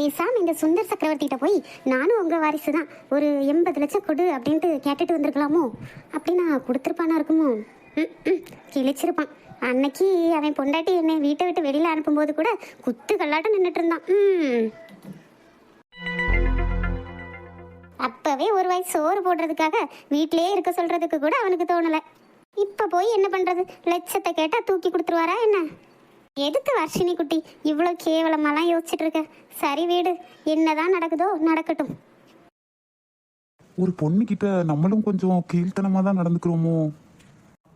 பேசாம இந்த சுந்தர் சக்கரவர்த்திகிட்ட போய் நானும் உங்க வாரிசு தான் ஒரு எண்பது லட்சம் கொடு அப்படின்ட்டு கேட்டுட்டு வந்திருக்கலாமோ? அப்படி நான் கொடுத்துருப்பானா இருக்குமோ? ம், கிழிச்சிருப்பான். அன்னைக்கு அவன் பொண்டாட்டி என்னை வீட்டை விட்டு வெளியில அனுப்பும்போது கூட குத்து கல்லாட்டம் நின்றுட்டு இருந்தான். ம். அப்பவே ஒரு வயசு சோறு போடுறதுக்காக வீட்டிலேயே இருக்க சொல்றதுக்கு கூட அவனுக்கு தோணலை. இப்போ போய் என்ன பண்றது? லட்சத்தை கேட்டா தூக்கி கொடுத்துருவாரா என்ன? எதுக்கு வர்ஷினி குட்டி? இவ்வளோ கேவலமாலாம் யோசிச்சுட்டு இருக்க சரி வீடு. என்னதான் நடக்குதோ நடக்கட்டும். ஒரு பொண்ணுகிட்ட நம்மளும் கொஞ்சம் கீழ்த்தனமா தான் நடந்துக்கிறோமோ?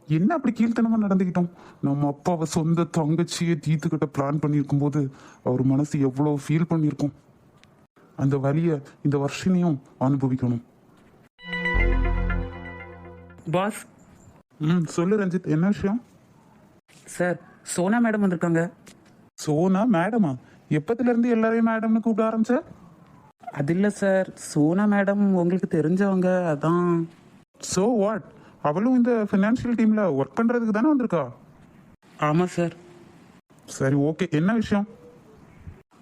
என்ன அப்படி கீழ்த்தனமா நடந்துக்கிட்டோம்? நம்ம அப்பாவை சொந்த தங்கச்சியை தீர்த்துக்கிட்ட பிளான் பண்ணியிருக்கும் போது அவர் மனசு எவ்வளோ ஃபீல் பண்ணியிருக்கும்? அந்த வலியை இந்த வருஷனையும் அனுபவிக்கணும். பாஸ். ம் சொல்லு ரஞ்சித். என்ன விஷயம்? சார் சோனா மேடம் வந்திருக்காங்க. சோனா மேடமா? எப்பத்துல இருந்து எல்லாரையும் மேடம்னு கூப்பிட ஆரம்பிச்ச? அது இல்லை சார். சோனா மேடம் உங்களுக்கு தெரிஞ்சவங்க அதான். சோ வாட் அவளும் இந்த ஃபினான்ஷியல் டீம்ல ஒர்க் பண்றதுக்கு தானே வந்திருக்கா? ஆமாம் சார். சரி ஓகே என்ன விஷயம்?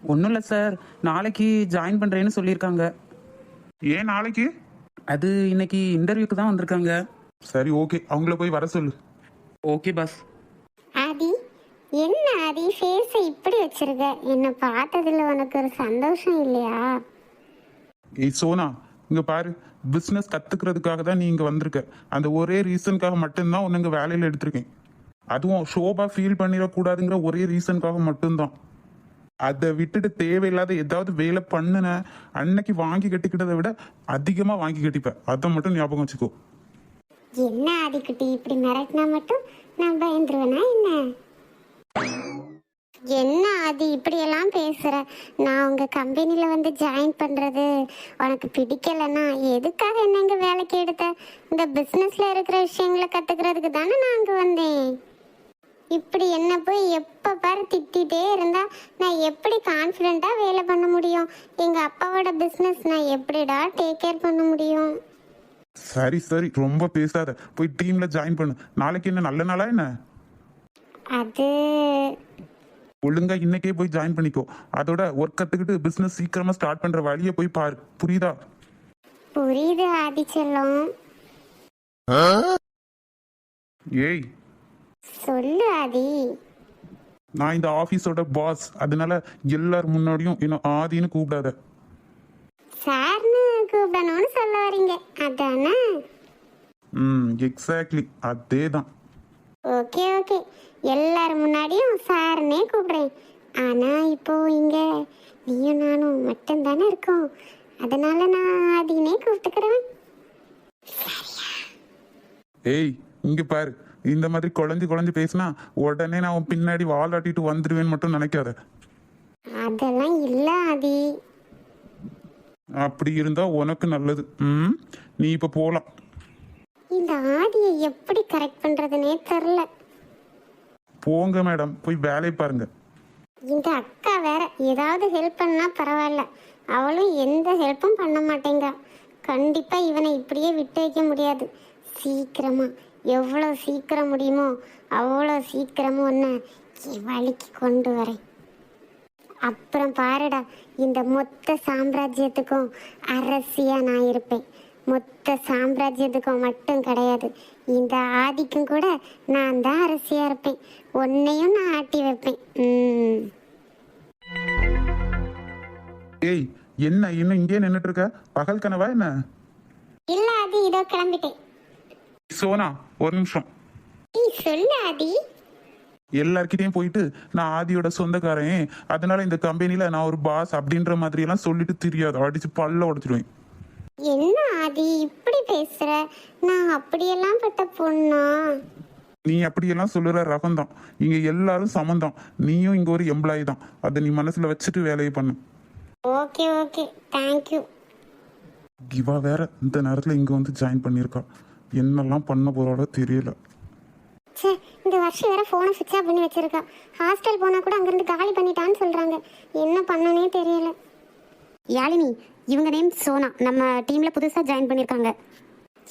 ஒன்றும் இல்லை சார். நாளைக்கு ஜாயின் பண்ணுறேன்னு சொல்லியிருக்காங்க. ஏன் நாளைக்கு? அது இன்னைக்கு இன்டர்வியூக்கு தான் வந்திருக்காங்க. சரி ஓகே அவங்கள போய் வர சொல்லு. ஓகே பாஸ் என்ன ஆதி ஃபேஸை இப்படி வச்சிருக்க? என்னை பார்த்ததுல உனக்கு ஒரு சந்தோஷம் இல்லையா? ஏய் சோனா இங்க பாரு. பிசினஸ் கத்துக்கிறதுக்காக தான் நீ இங்க வந்திருக்க. அந்த ஒரே ரீசனுக்காக மட்டும்தான் உன்னை இங்க வேலையில எடுத்திருக்கேன். அதுவும் ஷோபா ஃபீல் பண்ணிடக்கூடாதுங்கிற ஒரே ரீசனுக்காக மட்டும்தான். அதை விட்டுட்டு தேவையில்லாத ஏதாவது வேலை பண்ணுன அன்னைக்கு வாங்கி கட்டிக்கிட்டதை விட அதிகமா வாங்கி கட்டிப்ப அதை மட்டும் ஞாபகம் வச்சுக்கோ. என்ன ஆதிக்குட்டி இப்படி மிரட்டினா மட்டும் நான் பயந்துருவேனா என்ன? என்ன ஆதி இப்படியெல்லாம் பேசுற? நான் உங்க கம்பெனில வந்து ஜாயின் பண்றது உனக்கு பிடிக்கலன்னா எதுக்காக என்ன இங்க வேலைக்கு எடுத்த? இந்த பிசினஸ்ல இருக்கிற விஷயங்களை கத்துக்கிறதுக்கு தானே நான் அங்க வந்தேன். இப்படி என்ன போய் எப்ப பாரு திட்டிகிட்டே இருந்தா நான் எப்படி கான்ஃபிடென்ட்டா வேலை பண்ண முடியும்? எங்க அப்பாவோட பிசினஸ் நான் எப்படிடா டேக் கேர் பண்ண முடியும்? சரி சரி ரொம்ப பேசாத. போய் டீம்ல ஜாயின் பண்ணு. நாளைக்கு என்ன நல்ல நாளா என்ன? அது ஒழுங்கா இன்னைக்கே போய் ஜாயின் பண்ணிக்கோ. அதோட ஒர்க் கத்துக்கிட்டு பிசினஸ் சீக்கிரமா ஸ்டார்ட் பண்ற வழியை போய் பாரு. புரியுதா? புரியுது ஆதிச்செல்லம் ஏய். சொல்லு ஆதி. நான் இந்த ஆபீஸோட பாஸ் அதனால எல்லார் முன்னாடியும் என்ன ஆதின்னு கூப்பிடாத. சார்னு கூப்பிடணும்னு சொல்ல வரீங்க. அதானே? ம் எக்ஸாக்ட்லி அதே தான் ஓகே ஓகே. எல்லார் முன்னாடியும் சார்னே கூப்பிடுறேன். ஆனா இப்போ இங்க நீயும் நானும் மட்டும் தானே இருக்கோம். அதனால நான் ஆதினே கூப்பிட்டுக்கிறேன் ஏய் இங்க பாரு. இந்த மாதிரி குழஞ்சு குழஞ்சு பேசினா உடனே நான் உன் பின்னாடி வாலாட்டிட்டு வந்துடுவேன்னு மட்டும் நினைக்காத. அதெல்லாம் இல்ல ஆதி. அப்படி இருந்தா உனக்கு நல்லது. ம்? நீ இப்ப போலாம். இந்த ஆதியை எப்படி கரெக்ட் பண்றதுனே தெரில. போங்க மேடம் போய் வேலையை பாருங்க. இந்த அக்கா வேற ஏதாவது ஹெல்ப் பண்ணா பரவாயில்ல. அவளும் எந்த ஹெல்ப்பும் பண்ண மாட்டேங்கா. கண்டிப்பா இவனை இப்படியே விட்டு வைக்க முடியாது. சீக்கிரமா. எவ்வளோ சீக்கிரம் முடியுமோ அவ்வளோ சீக்கிரமும் ஒன்று வழிக்கு கொண்டு வரேன். அப்புறம் பாருடா இந்த மொத்த சாம்ராஜ்யத்துக்கும் அரசியா நான் இருப்பேன். மொத்த சாம்ராஜ்யத்துக்கும் மட்டும் கிடையாது. இந்த ஆதிக்கும் கூட நான் தான் அரசியா இருப்பேன். உன்னையும் நான் ஆட்டி வைப்பேன். ஏய் என்ன இன்னும் இங்கே நின்னுட்டு இருக்க பகல் கனவா என்ன? இல்ல ஆதி இதோ கிளம்பிட்டேன். சோனா ஒரு நிமிஷம். நீ சொல்லு ஆதி. எல்லார்கிட்டயும் போயிட்டு நான் ஆதியோட சொந்தக்காரன். அதனால இந்த கம்பெனில நான் ஒரு பாஸ் அப்படின்ற மாதிரி எல்லாம் சொல்லிட்டு தெரியாது. அடிச்சு பல்ல உடைச்சிடுவேன். என்ன ஆதி இப்படி பேசுற? நான் அப்படியெல்லாம் பட்ட பொண்ணா? நீ அப்படியெல்லாம் சொல்லுற ரகம் தான் இங்க எல்லாரும் சமந்தான். நீயும் இங்க ஒரு எம்ப்ளாயி தான். அதை நீ மனசுல வச்சுட்டு வேலையை பண்ணு. Okay okay. தேங்க்யூ இவா வேற இந்த நேரத்துல இங்க வந்து ஜாயின் பண்ணியிருக்கா. என்னெல்லாம் பண்ண போறாளோ தெரியல. ச்சே இந்த வருஷம் வேற ஃபோனை சுவிட்ச் ஆஃப் பண்ணி வச்சிருக்கா. ஹாஸ்டல் போனா கூட அங்கிருந்து காலி பண்ணிட்டான்னு சொல்றாங்க. என்ன பண்ணனே தெரியல. யாழினி இவங்க நேம் சோனா. நம்ம டீம்ல புதுசா ஜாயின் பண்ணிருக்காங்க.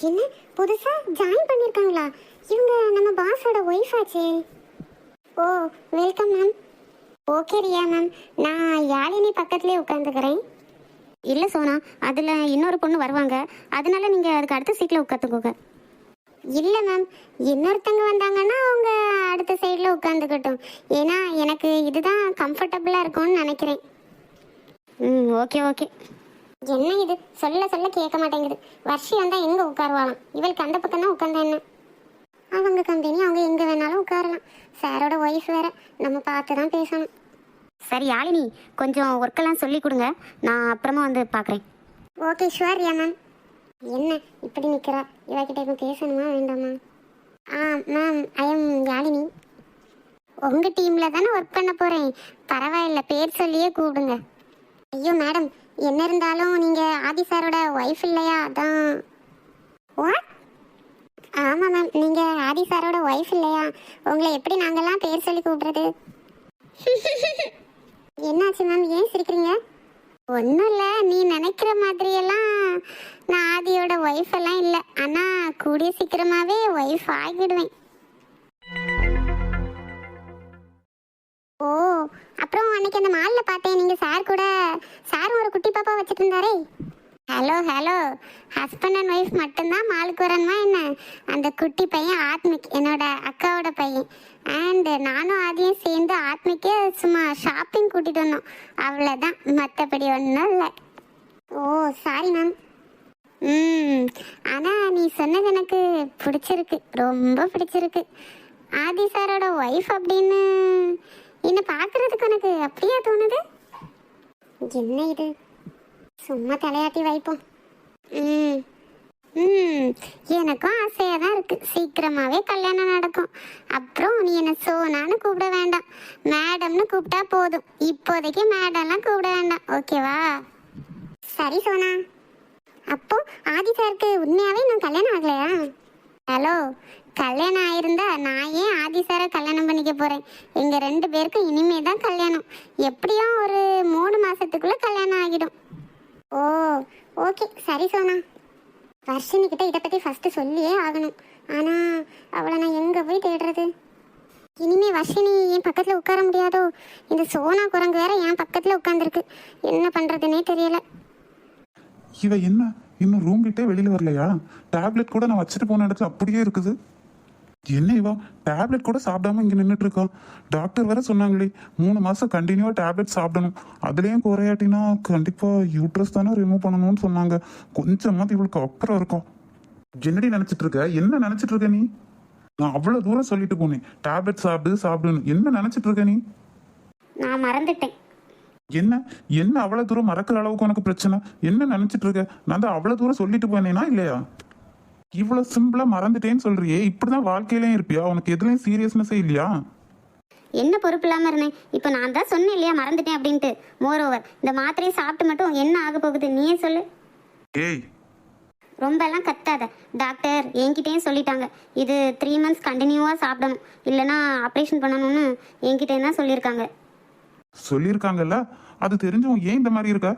என்ன? புதுசா ஜாயின் பண்ணிருக்காங்களா? இவங்க நம்ம பாஸோட ஒய்ஃப் ஆச்சே. ஓ welcome ma'am okay Riya ma'am நான் யாழினி பக்கத்துலேயே உட்காந்துக்கிறேன் இல்லை சோனா அதில் இன்னொரு பொண்ணு வருவாங்க. அதனால நீங்கள் அதுக்கு அடுத்த சீட்டில் உட்காந்துக்கோங்க இல்லை மேம் இன்னொருத்தங்க வந்தாங்கன்னா அவங்க அடுத்த சைடில் உட்காந்துக்கட்டும் ஏன்னா எனக்கு இதுதான் கம்ஃபர்டபுளாக இருக்கும்னு நினைக்கிறேன். ம் ஓகே ஓகே என்ன இது? சொல்ல சொல்ல கேட்க மாட்டேங்குது. வர்ஷி வந்தால் எங்கே உட்காருவாளாம்? இவளுக்கு அந்த பக்கம் தான் உட்காந்தா என்ன? அவங்க கம்பெனி அவங்க எங்கே வேணாலும் உட்காரலாம். சாரோட ஒய்ஃப் வேற. நம்ம பார்த்து தான் பேசணும். சரி யாழினி கொஞ்சம் ஒர்க்கெல்லாம் சொல்லி கொடுங்க. நான் அப்புறமா வந்து பார்க்குறேன். ஓகே ஷுவர் யா மேம் என்ன? இப்படி நிற்கிறா இவகிட்ட எதுவும் பேசணுமா வேண்டாமா? ஆ மேம் ஐ எம் யாழினி உங்கள் டீமில் தானே ஒர்க் பண்ண போகிறேன் பரவாயில்ல பேர் சொல்லியே கூப்பிடுங்க. ஐயோ மேடம் என்ன இருந்தாலும் நீங்கள் ஆதி சாரோட ஒய்ஃப் இல்லையா? அதான். வாட் ஆமாம் மேம் நீங்கள் ஆதி சாரோட ஒய்ஃப் இல்லையா? உங்களை எப்படி நாங்கள்லாம் பேர் சொல்லி கூப்பிடுறது? என்னாச்சு மேம் ஏன் சிரிக்கிறீங்க? ஒன்றும் இல்லை நீ நினைக்கிற மாதிரியெல்லாம் நான் ஆதியோட ஒய்ஃப் எல்லாம் இல்லை. ஆனால் கூடிய சீக்கிரமாகவே ஒய்ஃப் ஆகிடுவேன். ஓ அப்புறம் அன்னைக்கு அந்த மாலில் பார்த்தேன். நீங்கள் சார் கூட சார் ஒரு குட்டி பாப்பா வச்சுட்டு இருந்தாரே hello hello husband and wife மட்டும்தான் மாலுக்கு வரணுமா என்ன? அந்த குட்டி பையன் ஆத்மிக் என்னோட அக்காவோட பையன். அண்டு நானும் அதையும் சேர்ந்து ஆத்மிக்கே சும்மா ஷாப்பிங் கூட்டிகிட்டு வந்தோம். அவ்வளோதான் மற்றபடி ஒன்றும் இல்லை. ஓ சாரி மேம் ம். ஆனால் நீ சொன்னது எனக்கு பிடிச்சிருக்கு. ரொம்ப பிடிச்சிருக்கு. ஆதி சாரோட ஒய்ஃப் அப்படின்னு என்னை பார்க்கறதுக்கு உனக்கு அப்படியே தோணுது? என்ன இது? சும்மா தலையாட்டி வைப்போம். ம் ம் எனக்கும் ஆசையாக தான் இருக்கு. சீக்கிரமாகவே கல்யாணம் நடக்கும். அப்புறம் நீ என்ன சோனான்னு கூப்பிட வேண்டாம். மேடம்னு கூப்பிட்டா போதும். இப்போதைக்கு மேடம்லாம் கூப்பிட வேண்டாம். ஓகேவா சரி சோனா. அப்போ ஆதி சாருக்கு உண்மையாவே நான் கல்யாணம் ஆகலையா? ஹலோ கல்யாணம் ஆயிருந்தா நான் ஏன் ஆதி சாரை கல்யாணம் பண்ணிக்க போறேன்? எங்க ரெண்டு பேருக்கும் இனிமே தான் கல்யாணம். எப்படியும் ஒரு மூணு மாசத்துக்குள்ள கல்யாணம் ஆகிடும். Oh okay. சரி சோனா. வர்ஷினி கிட்ட இதை பத்தி ஃபர்ஸ்ட் சொல்லியே ஆகணும். ஆனா அவளை நான் எங்க போய் தேடுறது? இனிமே வர்ஷினி என் பக்கத்துல உட்கார முடியாதோ? இந்த சோனா குரங்கு வேற என் பக்கத்துல உட்காந்துருக்கு என்ன பண்றதுனே தெரியல. இவ என்ன? இன்னும் ரூம் விட்டே வெளியில வரலையா? டேப்லெட் கூட நான் வச்சுட்டு போன இடத்துல அப்படியே இருக்குது. என்ன இவா? டேப்லெட் கூட சாப்பிடாம இங்க நின்றுட்டு இருக்கா டாக்டர் வேற சொன்னாங்களே மூணு மாசம் கண்டினியூவா டேப்லெட் சாப்பிடணும். அதுலயும் குறையாட்டினா கண்டிப்பா யூட்ரஸ் தானே ரிமூவ் பண்ணணும்னு சொன்னாங்க. கொஞ்சமாவது இவளுக்கு அப்புறம் இருக்கும். என்னடி நினைச்சிட்டு இருக்க என்ன நினைச்சிட்டு இருக்க நீ? நான் அவ்வளவு தூரம் சொல்லிட்டு போனேன். டேப்லெட் சாப்பிடு சாப்பிடுன்னு. என்ன நினைச்சிட்டு இருக்க நீ? நான் மறந்துட்டேன். என்ன? என்ன அவ்வளவு தூரம் மறக்கிற அளவுக்கு உனக்கு பிரச்சனை? என்ன நினைச்சிட்டு இருக்க நான் தான் அவ்வளவு தூரம் சொல்லிட்டு போனேனா இல்லையா? இவ்வளவு சிம்பிளா மறந்துட்டேன்னு சொல்றியே. இப்படிதான் வாழ்க்கையிலயும் இருப்பியா? உனக்கு எதுலயும் சீரியஸ்னஸே இல்லையா? என்ன பொறுப்பு இல்லாமல் இருந்தேன் இப்போ நான் தான் சொன்னேன் இல்லையா? மறந்துட்டேன் அப்படின்ட்டு. மோர் ஓவர் இந்த மாத்திரையை சாப்பிட்டு மட்டும் என்ன ஆக போகுது? நீயே சொல்லு. ஏய். ரொம்பலாம் கத்தாத. டாக்டர் என்கிட்டயும் சொல்லிட்டாங்க. இது த்ரீ மந்த்ஸ் கண்டினியூவாக சாப்பிடணும். இல்லைன்னா ஆப்ரேஷன் பண்ணணும்னு என்கிட்டயும் தான் சொல்லியிருக்காங்க? சொல்லியிருக்காங்கல்ல? அது தெரிஞ்சவன் ஏன் இந்த மாதிரி இருக்க?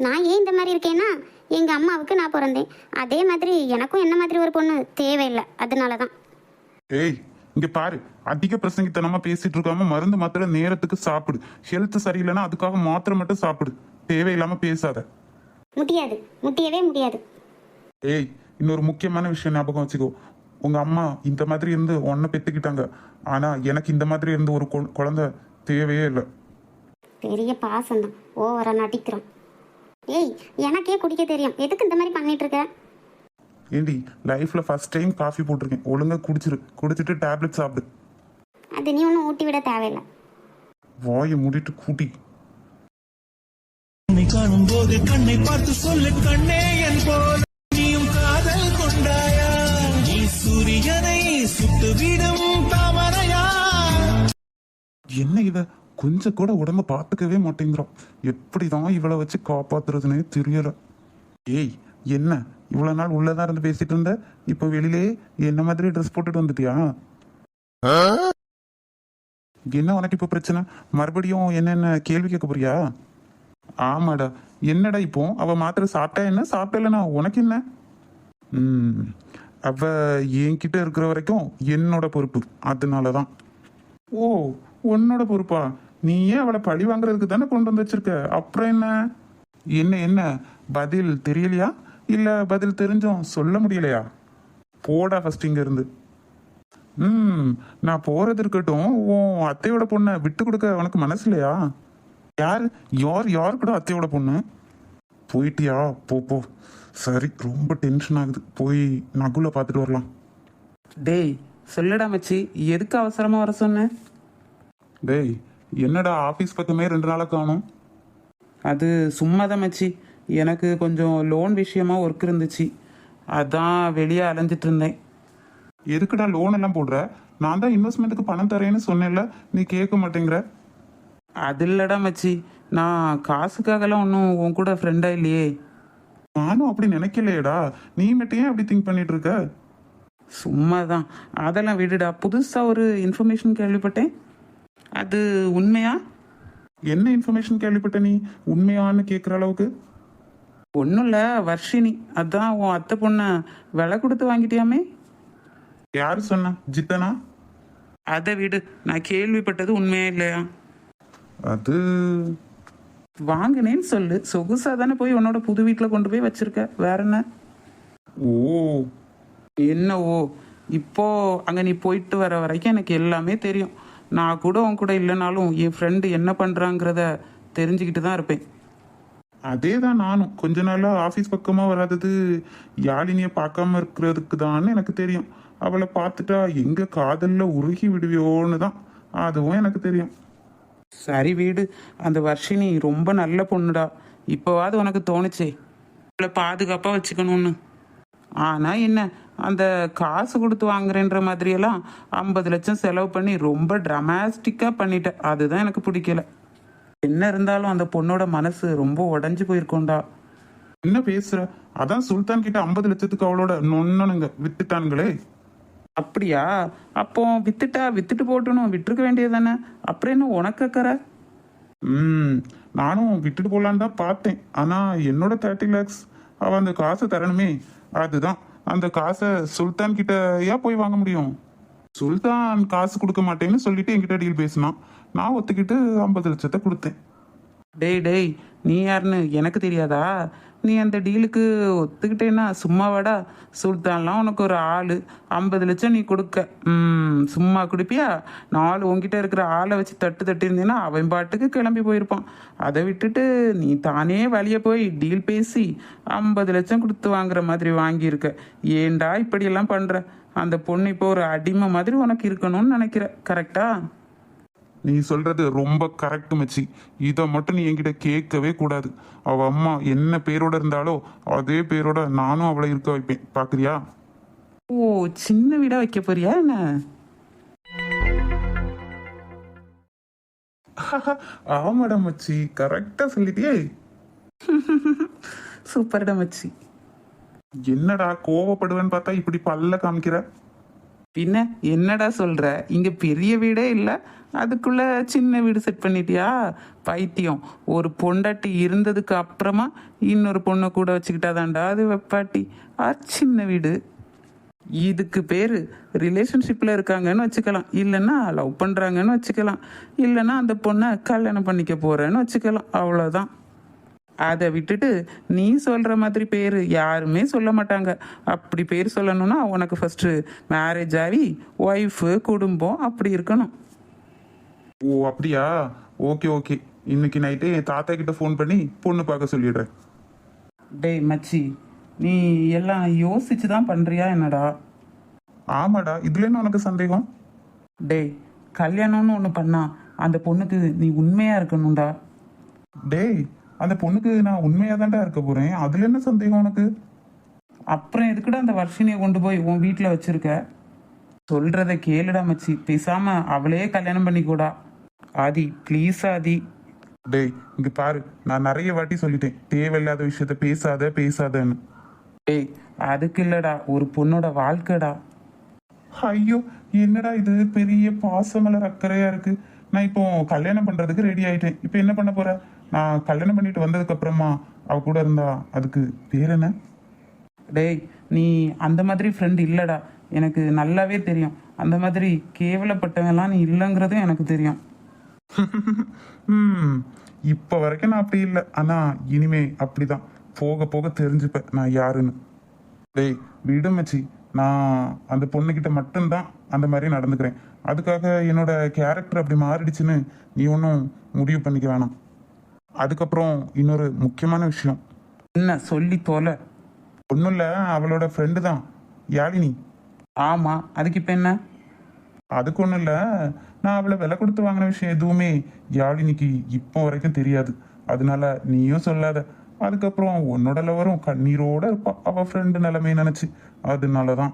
நான் ஏன் இந்த மாதிரி இருக்கேன்னா எங்கள் அம்மாவுக்கு நான் பிறந்தேன். அதே மாதிரி எனக்கும் என்ன மாதிரி ஒரு பொண்ணு? தேவையில்லை. அதனால தான் ஏய் இங்க பாரு. அதிக பிரசங்கித்தனமா பேசிட்டு இருக்காம மருந்து மாத்திரை நேரத்துக்கு சாப்பிடு. ஹெல்த் சரியில்லைன்னா அதுக்காக மாத்திரை மட்டும் சாப்பிடு. தேவையில்லாம பேசாத. முடியாது. முடியவே முடியாது. ஏய் இன்னொரு முக்கியமான விஷயம் ஞாபகம் வச்சுக்கோ. உங்க அம்மா இந்த மாதிரி இருந்து உன்னை பெத்துக்கிட்டாங்க. ஆனா எனக்கு இந்த மாதிரி இருந்து ஒரு குழந்தை தேவையே இல்லை. பெரிய பாசம் தான் ஓவரா நடிக்கிறோம். ஏய் எனக்கே குடிக்க தெரியும். எதுக்கு இந்த மாதிரி பண்ணிட்டு இருக்க ஏண்டி லைஃப்ல ஃபர்ஸ்ட் டைம் காஃபி போட்டிருக்கேன். ஒழுங்கா குடிச்சிரு. குடிச்சிட்டு டேப்லெட் சாப்பிடு. அது நீ ஒன்றும் ஊட்டி விட தேவையில்லை. வாயை மூடிட்டு கூட்டி. உன்னை காணும் போது கண்ணை பார்த்து சொல்லு கண்ணே என் போல நீயும் காதல் கொண்டாயா? நீ சூரியனை சுட்டுவிடும் தாமரையா? என்ன இவ கொஞ்சம் கூட உடம்ப பார்த்துக்கவே மாட்டேங்கிறான். எப்படிதான் இவளை வச்சு காப்பாத்துறதுனே தெரியல. ஏய் என்ன? இவ்வளவு நாள் உள்ளதான் இருந்து பேசிட்டு இருந்த? இப்ப வெளியிலே என்ன மாதிரி ட்ரெஸ் போட்டுட்டு வந்துட்டியா? என்ன உனக்கு இப்ப பிரச்சனை? மறுபடியும் என்னென்ன கேள்வி கேட்க போறியா? ஆமாடா. என்னடா இப்போ? அவ மாத்திரை சாப்பிட்டா என்ன? சாப்பிட்டலனா உனக்கு என்ன? ம். அவ என்கிட்ட இருக்கிற வரைக்கும் என்னோட பொறுப்பு. அதனாலதான். ஓ உன்னோட பொறுப்பா? நீ ஏன் அவளை பழி வாங்குறதுக்கு தானே கொண்டு வந்து வச்சிருக்க? அப்புறம் என்ன? என்ன என்ன? பதில் தெரியலையா? இல்ல பதில் தெரிஞ்சும் சொல்ல முடியலையா? போடா ஃபர்ஸ்ட் இங்க இருந்து ம் நான் போறது இருக்கட்டும். உன் அத்தையோட பொண்ணை விட்டு கொடுக்க உனக்கு மனசு இல்லையா? யார்? யார் யார் கூட அத்தையோட பொண்ணு? போயிட்டியா? போ போ. சரி ரொம்ப டென்ஷன் ஆகுது. போய் நகுல பார்த்துட்டு வரலாம். டேய் சொல்லுடா மச்சி. எதுக்கு அவசரமா வர சொன்னேன் டேய் என்னடா ஆஃபீஸ் பக்கமே ரெண்டு நாளாக காணும். அது சும்மா தான் மச்சி. எனக்கு கொஞ்சம் லோன் விஷயமா ஒர்க் இருந்துச்சு. அதான் வெளியே அலைஞ்சிட்டு இருந்தேன். எதுக்குடா லோன் எல்லாம் போடுற? நான் தான் இன்வெஸ்ட்மெண்ட்டுக்கு பணம் தரேன்னு சொன்னேன்ல நீ கேட்க மாட்டேங்கிற. அது இல்லடா மச்சி. நான் காசுக்காகலாம் ஒன்றும் உன் கூட ஃப்ரெண்டா இல்லையே. நானும் அப்படி நினைக்கலையேடா. நீ மட்டும் ஏன் அப்படி திங்க் பண்ணிட்டு இருக்க? சும்மா தான் அதெல்லாம் விடுடா. புதுசாக ஒரு இன்ஃபர்மேஷன் கேள்விப்பட்டேன். அது உண்மையா? என்ன இன்ஃபர்மேஷன் கேள்விப்பட்ட நீ? உண்மையான்னு கேட்குற அளவுக்கு? ஒன்றும் இல்லை வர்ஷினி. அதான் உன் அத்தை பொண்ணை விலை கொடுத்து வாங்கிட்டியாமே? யாரு சொன்ன? ஜித்தனா? அதை விடு. நான் கேள்விப்பட்டது உண்மையா இல்லையா? அது வாங்கினேன்னு சொல்லு. சொகுசா தானே போய் உன்னோட புது வீட்டில் கொண்டு போய் வச்சிருக்க. வேற என்ன? ஓ. என்ன ஓ இப்போ அங்கே நீ போயிட்டு வர வரைக்கும் எனக்கு எல்லாமே தெரியும். நான் கூட உன் கூட இல்லைனாலும் என் ஃப்ரெண்டு என்ன பண்ணுறாங்கிறத தெரிஞ்சுக்கிட்டு தான் இருப்பேன். அதே தான் நானும். கொஞ்ச நாளா ஆஃபீஸ் பக்கமாக வராதது யாழினியை பார்க்காம இருக்கிறதுக்கு தான் எனக்கு தெரியும். அவளை பார்த்துட்டா எங்க காதல்ல உருகி விடுவியோன்னு தான் அதுவும் எனக்கு தெரியும். சரி வீடு. அந்த வர்ஷினி ரொம்ப நல்ல பொண்ணுடா. இப்போவாது உனக்கு தோணுச்சே. அவளை பாதுகாப்பாக வச்சுக்கணும்னு. ஆனால் என்ன அந்த காசு கொடுத்து வாங்குறேன்ற மாதிரியெல்லாம் ஐம்பது லட்சம் செலவு பண்ணி ரொம்ப ட்ரமாஸ்டிக்காக பண்ணிட்ட. அதுதான் எனக்கு பிடிக்கல. என்ன இருந்தாலும் அந்த பொண்ணோட மனசு ரொம்ப உடஞ்சி போயிருக்கோண்டா என்ன பேசுற? அதான் சுல்தான் கிட்ட ஐம்பது லட்சத்துக்கு அவளோட நொன்னனுங்க வித்துட்டானுங்களே அப்படியா? அப்போ வித்துட்டா வித்துட்டு போட்டணும். விட்டுருக்க வேண்டியது தானே அப்புறம் என்ன உனக்கு அக்கறை? ம் நானும் விட்டுட்டு போலான்னு தான் பார்த்தேன். ஆனா என்னோட தேர்ட்டி லேக்ஸ் அவ அந்த காசை தரணுமே. அதுதான். அந்த காசை சுல்தான் கிட்ட ஏன் போய் வாங்க முடியும்? சுல்தான் காசு கொடுக்க மாட்டேன்னு சொல்லிட்டு என்கிட்ட டீல் பேசினான். நான் ஒத்துக்கிட்டு ஐம்பது லட்சத்தை கொடுத்தேன். டேய் டேய் நீ யாருன்னு எனக்கு தெரியாதா? நீ அந்த டீலுக்கு ஒத்துக்கிட்டேன்னா சும்மாவாடா சுல்தான்லாம் உனக்கு ஒரு ஆள். ஐம்பது லட்சம் நீ கொடுக்க. சும்மா கொடுப்பியா? நாலு உன்கிட்ட இருக்கிற ஆளை வச்சு தட்டு தட்டி அவன் பாட்டுக்கு கிளம்பி போயிருப்பான். அதை விட்டுட்டு நீ தானே வழிய போய் டீல் பேசி ஐம்பது லட்சம் கொடுத்து வாங்குற மாதிரி வாங்கியிருக்க. ஏன்டா இப்படியெல்லாம் பண்ணுற அந்த பொண்ணு இப்போ ஒரு அடிமை மாதிரி உனக்கு இருக்கணும்னு நினைக்கிற. கரெக்டா? நீ சொல்றது ரொம்ப கரெக்ட் மச்சி. இதை மட்டும் நீ என்கிட்ட கேட்கவே கூடாது. அவ அம்மா என்ன பேரோட இருந்தாலோ அதே பேரோட நானும் அவளை இருக்க வைப்பேன். பாக்குறியா? ஓ சின்ன வீடா வைக்க போறியா என்ன? ஆமாடா மச்சி கரெக்டா சொல்லிட்டியே. சூப்பர்டா மச்சி. என்னடா கோவப்படுவேன்னு பார்த்தா இப்படி பல்ல காமிக்கிற? பின்ன என்னடா சொல்ற? இங்க பெரிய வீடே இல்லை. அதுக்குள்ள சின்ன வீடு செட் பண்ணிட்டியா? பைத்தியம். ஒரு பொண்டாட்டி இருந்ததுக்கு அப்புறமா இன்னொரு பொண்ணை கூட வச்சுக்கிட்டாதான்டா அது வெப்பாட்டி. ஆ சின்ன வீடு. இதுக்கு பேரு ரிலேஷன்ஷிப்ல இருக்காங்கன்னு வச்சுக்கலாம். இல்லைன்னா லவ் பண்றாங்கன்னு வச்சுக்கலாம். இல்லைன்னா அந்த பொண்ணை கல்யாணம் பண்ணிக்க போறேன்னு வச்சுக்கலாம். அவ்வளோதான் அதை விட்டுட்டு நீ சொல்ற மாதிரி பேர் யாருமே சொல்ல மாட்டாங்க. அப்படி பேர் சொல்லணும்னா உனக்கு ஃபர்ஸ்ட் மேரேஜ் ஆகி ஒய்ஃபு குடும்பம் அப்படி இருக்கணும். ஓ அப்படியா? Okay okay. இன்னைக்கு நைட்டே என் தாத்தா கிட்ட ஃபோன் பண்ணி பொண்ணு பார்க்க சொல்லிடுறேன். டேய் மச்சி நீ எல்லாம் யோசிச்சு தான் பண்றியா என்னடா? ஆமாடா இதுல என்ன உனக்கு சந்தேகம்? டேய் கல்யாணம்னு ஒன்று பண்ணா அந்த பொண்ணுக்கு நீ உண்மையா இருக்கணும்டா. டேய் அந்த பொண்ணுக்கு நான் உண்மையா தான்டா இருக்க போறேன். அதுல என்ன சந்தேகம் உனக்கு? அப்புறம் எதுக்குடா அந்த வர்ஷினியை கொண்டு போய் உன் வீட்டில் வச்சிருக்க? சொல்றத கேளுடா மச்சி. பேசாம அவளே கல்யாணம் பண்ணிக்கூடா. ஆதி ப்ளீஸ் ஆதி. டேய் இங்க பாரு. நான் நிறைய வாட்டி சொல்லிட்டேன். தேவையில்லாத விஷயத்த பேசாத பேசாதன்னு. டேய் அதுக்கு இல்லடா. ஒரு பொண்ணோட வாழ்க்கைடா. ஐயோ என்னடா இது? பெரிய பாசமலர் அக்கறையா இருக்கு. நான் இப்போ கல்யாணம் பண்றதுக்கு ரெடி ஆயிட்டேன். இப்போ என்ன பண்ண போற? நான் கல்யாணம் பண்ணிட்டு வந்ததுக்கு அப்புறமா அவ கூட இருந்தா அதுக்கு பேர் என்ன? டேய் நீ அந்த மாதிரி ஃப்ரெண்ட் இல்லடா. எனக்கு நல்லாவே தெரியும். அந்த மாதிரி கேவலப்பட்டவன்லாம் நீ இல்லைங்கிறதும் எனக்கு தெரியும். ம் இப்போ வரைக்கும் நான் அப்படி இல்லை. ஆனால் இனிமே அப்படிதான். போக போக தெரிஞ்சுப்பேன் நான் யாருன்னு. டேய் விடு மச்சி. நான் அந்த பொண்ணுக்கிட்ட மட்டும்தான் அந்த மாதிரி நடந்துக்கிறேன். அதுக்காக என்னோட கேரக்டர் அப்படி மாறிடுச்சுன்னு நீ ஒன்றும் முடிவு பண்ணிக்க வேணாம். அதுக்கப்புறம் இன்னொரு முக்கியமான விஷயம். என்ன சொல்லி தொலை? ஒன்றும் இல்லை அவளோட ஃப்ரெண்டு தான் யாழினி. ஆமாம் அதுக்கு இப்போ என்ன? அதுக்கு ஒன்றும் இல்லை நான் அவளை விலை கொடுத்து வாங்கின விஷயம் எதுவுமே யாழினிக்கு இப்போ வரைக்கும் தெரியாது. அதனால நீயும் சொல்லாத. அதுக்கப்புறம் உன்னோட லவரும் கண்ணீரோட இருப்பான் அவள் ஃப்ரெண்டு நிலைமையை நினச்சி. அதனால தான்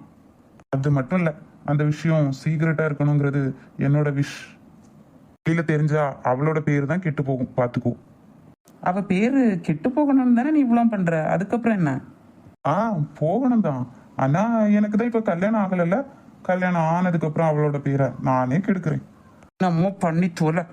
அது மட்டும் இல்லை அந்த விஷயம் சீக்ரெட்டாக இருக்கணுங்கிறது என்னோட விஷ் கீழே தெரிஞ்சா அவளோட பேர் தான் கெட்டு போகும். பார்த்துக்கோ அவ பேரு கெட்டு போகணும்னு தானே நீ இவ்வளோ பண்ற? அதுக்கப்புறம் என்ன? ஆ போகணும் தான். ஆனால் எனக்கு தான் இப்போ கல்யாணம் ஆகலைல்ல? கல்யாணம் ஆனதுக்கப்புறம் அவளோட பேரை நானே கெடுக்கிறேன். நம்ம பண்ணி தொலை.